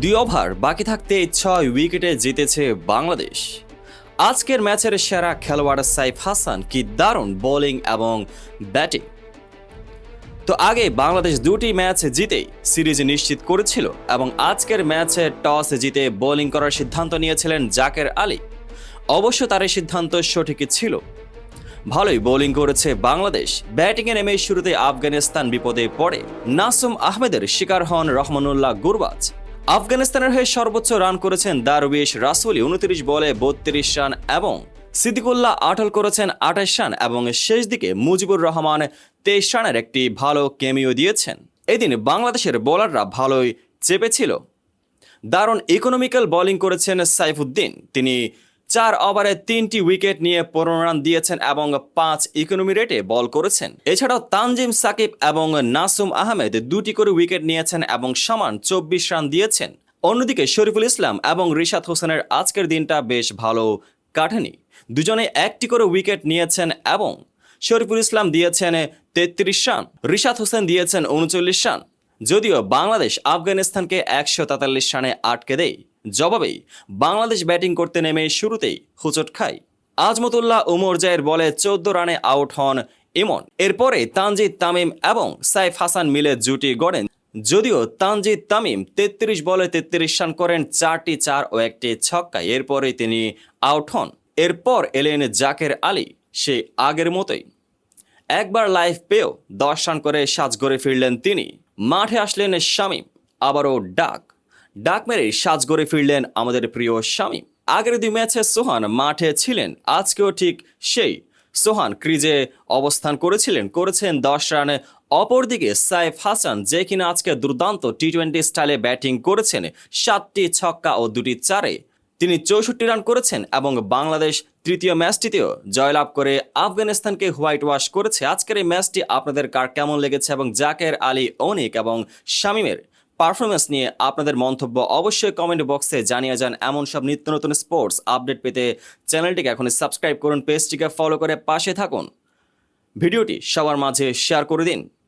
দুই ওভার বাকি থাকতে ছয় উইকেটে জিতেছে বাংলাদেশ। আজকের ম্যাচের সেরা খেলোয়াড় সাইফ হাসান কি দারুণ বোলিং এবং ব্যাটিং? তো আগে বাংলাদেশ দুটি ম্যাচ জিতেই সিরিজ নিশ্চিত করেছিল এবং আজকের ম্যাচে টস জিতে বোলিং করার সিদ্ধান্ত নিয়েছিলেন জাকের আলী। অবশ্য তার এই সিদ্ধান্ত সঠিকই ছিল। ভালোই বোলিং করেছে বাংলাদেশ। ব্যাটিংয়ে নেমে শুরুতে আফগানিস্তান বিপদে পড়ে। নাসুম আহমেদের শিকার হন রহমানুল্লাহ গুরবাজ। আফগানিস্তানের হয়ে সর্বোচ্চ রান করেছেন দারবিশ রাসুলি, উনত্রিশ বলে বত্রিশ রান এবং সিদ্দিকুল্লাহ আটল করেছেন আঠাশ রান এবং শেষ দিকে মুজিবুর রহমান তেইশ রানের একটি ভালো কেমিও দিয়েছেন। এদিন বাংলাদেশের বোলাররা ভালোই চেপেছিল। দারুণ ইকোনমিক্যাল বোলিং করেছেন সাইফুদ্দিন। তিনি চার ওভারে তিনটি উইকেট নিয়ে পনেরো রান দিয়েছেন এবং পাঁচ ইকোনমি রেটে বল করেছেন। এছাড়াও তানজিম সাকিব এবং নাসুম আহমেদ দুটি করে উইকেট নিয়েছেন এবং সমান চব্বিশ রান দিয়েছেন। অন্যদিকে শরীফুল ইসলাম এবং রিশাদ হোসেনের আজকের দিনটা বেশ ভালো কাটেনি। দুজনে একটি করে উইকেট নিয়েছেন এবং শরীফুল ইসলাম দিয়েছেন তেত্রিশ রান, রিশাদ হোসেন দিয়েছেন উনচল্লিশ রান। যদিও বাংলাদেশ আফগানিস্তানকে একশো তেতাল্লিশ রানে আটকে দেয়। জবাবেই বাংলাদেশ ব্যাটিং করতে নেমে শুরুতেই হুচট খায়। আজমতুল্লাহ উমর জায়ের বলে চোদ্দ রানে আউট হন ইমন। এরপরে তানজিদ তামিম এবং সাইফ হাসান মিলে জুটি গড়েন। যদিও তানজিদ তামিম তেত্রিশ বলে তেত্রিশ রান করেন, চারটি চার ও একটি ছক্কায় এরপরে তিনি আউট হন। এরপর এলেন জাকের আলী, সে আগের মতোই। একবার লাইফ পেয়েও দশ রান করে সাজ গড়ে ফিরলেন তিনি। মাঠে আসলেন শামীম, আবারও ডাক। ডাক মেরে সাজ গড়ে ফিরলেন আমাদের প্রিয় শামীম আগের দুই ম্যাচে সোহান মাঠে ছিলেন, আজকেও ঠিক সেই। সোহান ক্রিজে অবস্থান করেছিলেন, করেছেন দশ রানে। অপরদিকে সাইফ হাসান যে কিনা আজকে দুর্দান্ত টি টোয়েন্টি স্টাইলে ব্যাটিং করেছেন, সাতটি ছক্কা ও দুটি চারে। তিনি চৌষট্টি রান করেছেন এবং বাংলাদেশ তৃতীয় ম্যাচটিতেও জয়লাভ করে আফগানিস্তানকে হোয়াইট ওয়াশ করেছে। আজকের এই ম্যাচটি আপনাদের কার কেমন লেগেছে এবং জাকের আলী অনিক এবং শামিমের পারফরমেন্স নিয়ে আপনাদের মন্তব্য অবশ্যই কমেন্ট বক্সে জানিয়ে যান। এমন সব নিত্য নতুন স্পোর্টস আপডেট পেতে চ্যানেলটিকে এখন সাবস্ক্রাইব করুন পেজটিকে ফলো করে পাশে থাকুন। ভিডিওটি সবার মাঝে শেয়ার করে দিন।